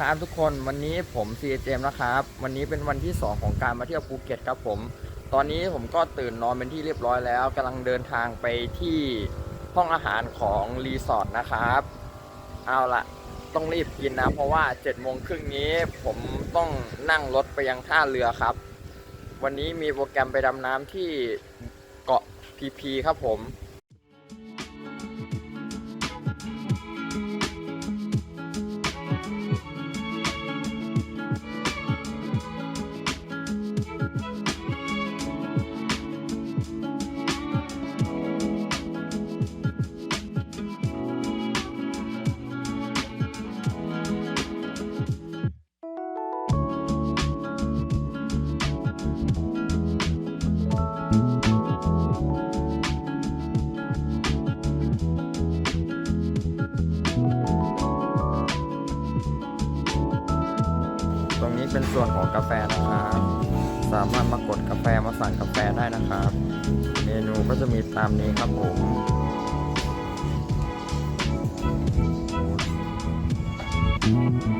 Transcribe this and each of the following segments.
ครับทุกคนวันนี้ผมซีเจมนะครับ วันนี้เป็นวันที่ 2 ของการมาเที่ยวภูเก็ตครับผม ตอนนี้ผมก็ตื่นนอนเป็นที่เรียบร้อยแล้วกำลังเดินทางไปที่ห้องอาหารของรีสอร์ทนะครับ เอาละต้องรีบกินนะ เพราะว่า7จ็ดโมงครึ่งนี้ผมต้องนั่งรถไปยังท่าเรือครับ วันนี้มีโปรแกรมไปดำน้ำที่เกาะพีพีครับผม ส่วนของกาแฟนะครับ สามารถมากดกาแฟมาสั่งกาแฟได้นะครับ เมนูก็จะมีตามนี้ครับผมอ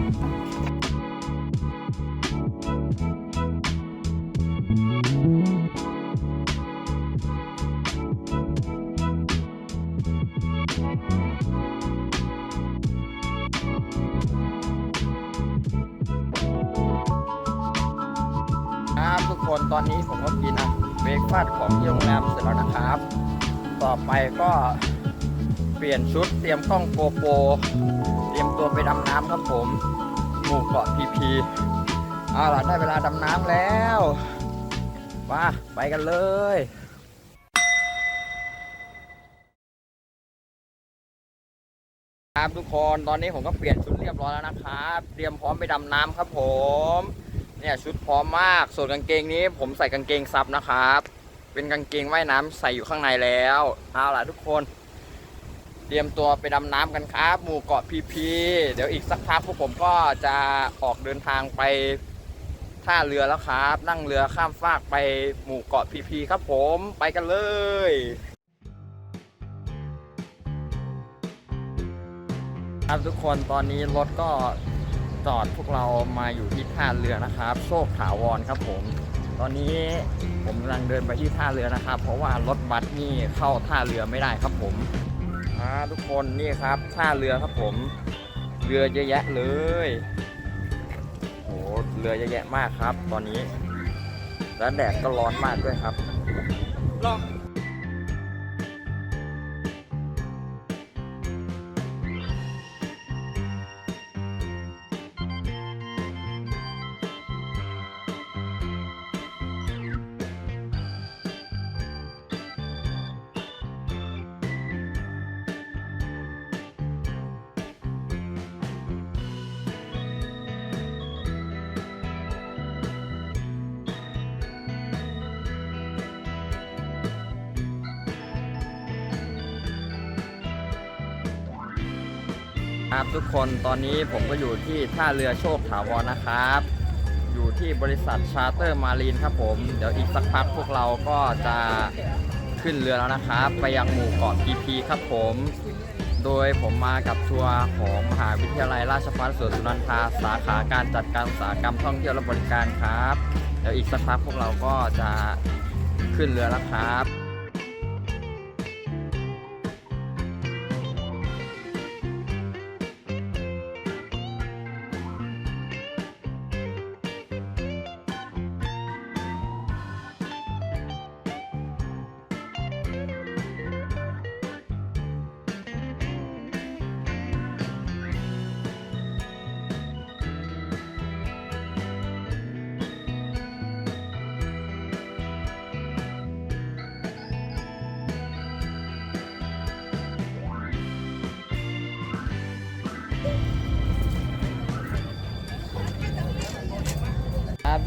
เบรกฟาสของที่โรงแรมเสร็จแล้วนะครับ ต่อไปก็เปลี่ยนชุดเตรียมกล้องโกโปรเตรียมตัวไปดำน้ำครับผมหมู่เกาะพีพีเอาล่ะได้เวลาดำน้ำแล้วมาไปกันเลยครับทุกคนตอนนี้ผมก็เปลี่ยนชุดเรียบร้อยแล้วนะครับ เตรียมพร้อมไปดำน้ำครับผม เนี่ยชุดพร้อมมาก ส่วนกางเกงนี้ผมใส่กางเกงซับนะครับ เป็นกางเกงว่ายน้ำใส่อยู่ข้างในแล้วเอาล่ะทุกคน เตรียมตัวไปดำน้ำกันครับ หมู่เกาะพีพีเดี๋ยวอีกสักพักพวกผมก็จะออกเดินทางไปท่าเรือแล้วครับ นั่งเรือข้ามฟากไปหมู่เกาะพีพีครับผมไปกันเลยครับทุกคนตอนนี้รถก็ จอดพวกเรามาอยู่ที่ท่าเรือนะครับ โชคถาวรครับผม ตอนนี้ผมกำลังเดินไปที่ท่าเรือนะครับ เพราะว่ารถบัสนี่เข้าท่าเรือไม่ได้ครับผมอ่าทุกคนนี่ครับท่าเรือครับผม เรือเยอะแยะเลยโอ้เรือเยอะแยะมากครับ ตอนนี้ แล้วแดดก็ร้อนมากด้วยครับ ครับทุกคนตอนนี้ผมก็อยู่ที่ท่าเรือโชคถาวรนะครับ อยู่ที่บริษัทชาร์เตอร์มารีนครับผม เดี๋ยวอีกสักพักพวกเราก็จะขึ้นเรือแล้วนะครับ ไปยังหมู่เกาะพีพีครับผม โดยผมมากับทัวร์ของมหาวิทยาลัยราชภัฏสวนสุนันทาสาขาการจัดการสาหกรรมท่องเที่ยวและบริการครับ เดี๋ยวอีกสักพักพวกเราก็จะขึ้นเรือแล้วครับ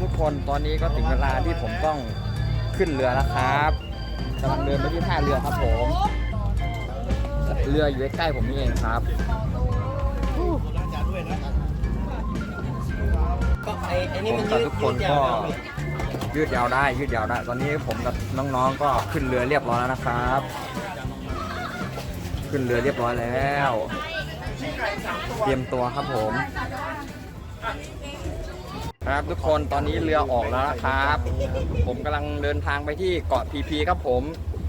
ทุกคนตอนนี้ก็ถึงเวลาที่ผมต้องขึ้นเรือแล้วครับกำลังเดินไปที่ท่าเรือครับผม เรืออยู่ใกล้ๆผมนี่เองครับก็ไอ้ไอ้นี่ผมัมนกับยืดทุกคนยืดยาก็วได้ไหมยืดยาวได้ยืดยาวได้ ตอนนี้ผมกับน้องๆก็ขึ้นเรือเรียบร้อยแล้วนะครับ ขึ้นเรือเรียบร้อยแล้ว เตรียมตัวครับผม ครับทุกคนตอนนี้เรือออกแล้วนะครับ ผมกำลังเดินทางไปที่เกาะพีพีครับผม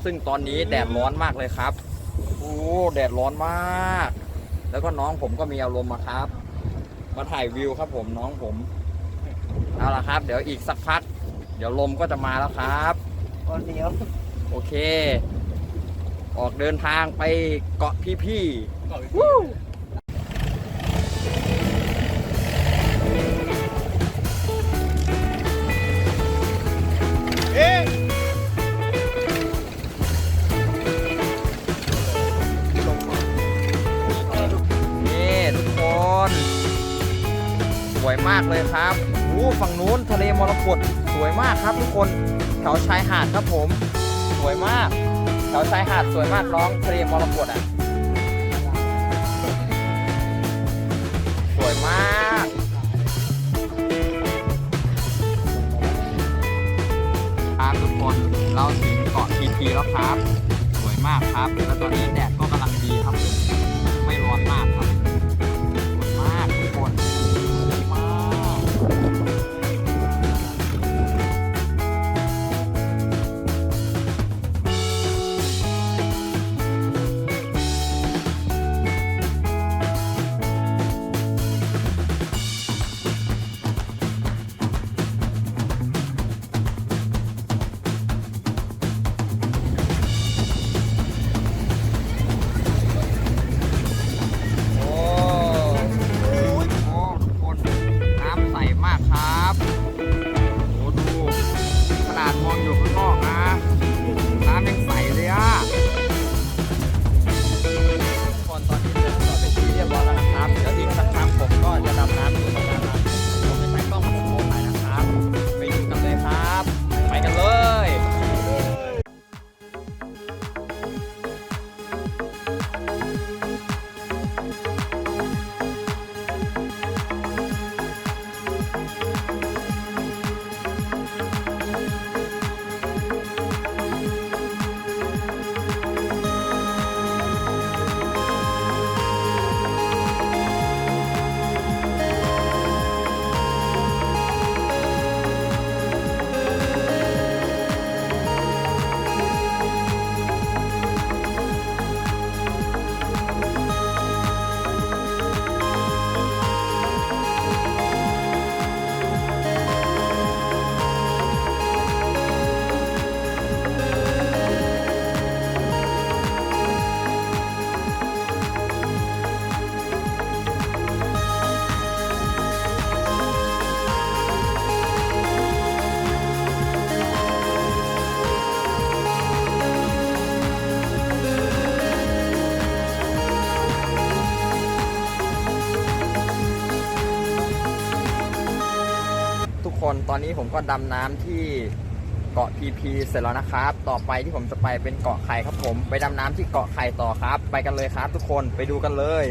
ซึ่งตอนนี้แดดร้อนมากเลยครับโอ้แดดร้อนมาก แล้วก็น้องผมก็มีอารมณ์มาครับ มาถ่ายวิวครับผมน้องผมเอาละครับ เดี๋ยวอีกสักพัก เดี๋ยวลมก็จะมาแล้วครับตอนเดียวโอเค ออกเดินทางไปเกาะพีพีากเลยครับอู้ฝั่งนู้นทะเลมรกตสวยมากครับทุกคนแถวชายหาดครับผม สวยมากแถวชายหาดสวยมากน้องทะเลมรกตอะ สวยมากครับทุกคนเราถึงเกาะพีพีแล้วครับ สวยมากครับ แล้วตอนนี้แดดก็กำลังดีครับ คนตอนนี้ผมก็ดำน้ำที่เกาะพีพีเสร็จแล้วนะครับ ต่อไปที่ผมจะไปเป็นเกาะไข่ครับผม ไปดำน้ำที่เกาะไข่ต่อครับ ไปกันเลยครับทุกคนไปดูกันเลย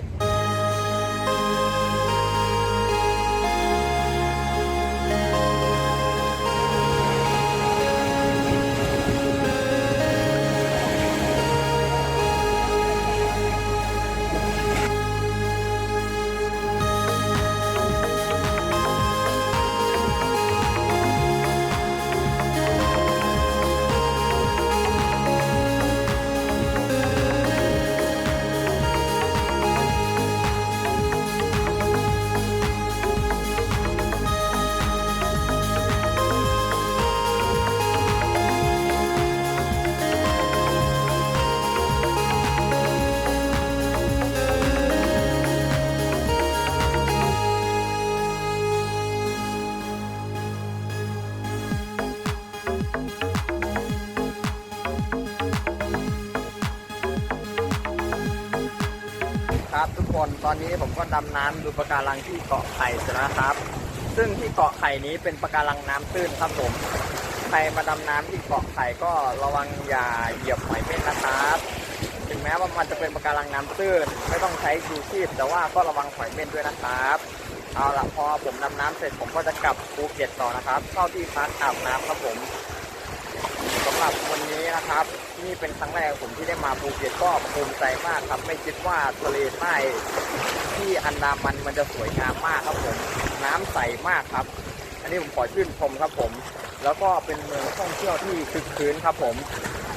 คนตอนนี้ผมก็ดำน้ำดูปะการังที่เกาะไข่นะครับ ซึ่งที่เกาะไข่นี้เป็นปะการังน้ำตื้นครับผมใครมาดำน้ำที่เกาะไข่ก็ระวังอย่าเหยียบหอยเม่นนะครับ ถึงแม้ว่ามันจะเป็นปะการังน้ำตื้นไม่ต้องใช้ชูชีพแต่ว่าก็ระวังหอยเม่นด้วยนะครับเอาละพอผมดำน้ำเสร็จผมก็จะกลับภูเก็ตต่อนะครับ เข้าที่พักอาบน้ำครับผมสำหรับวันนี้นะครับ ที่นี่เป็นครั้งแรกของผมที่ได้มาภูเก็ตก็ภูมิใจมากครับ ไม่คิดว่าทะเลใต้ที่อันดามันมันจะสวยงามมากครับผม น้ำใสมากครับ อันนี้ผมขอชื่นชมครับผม แล้วก็เป็นเมืองท่องเที่ยวที่คึกคืนครับผม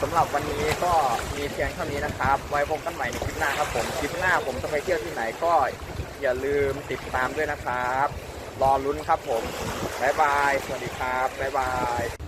สำหรับวันนี้ก็มีเพียงเท่านี้นะครับ ไว้พบกันใหม่ในคลิปหน้าครับผมคลิปหน้าผมจะไปเที่ยวที่ไหนก็อย่าลืมติดตามด้วยนะครับ รอลุ้นครับผม บ๊ายบาย สวัสดีครับ บ๊ายบาย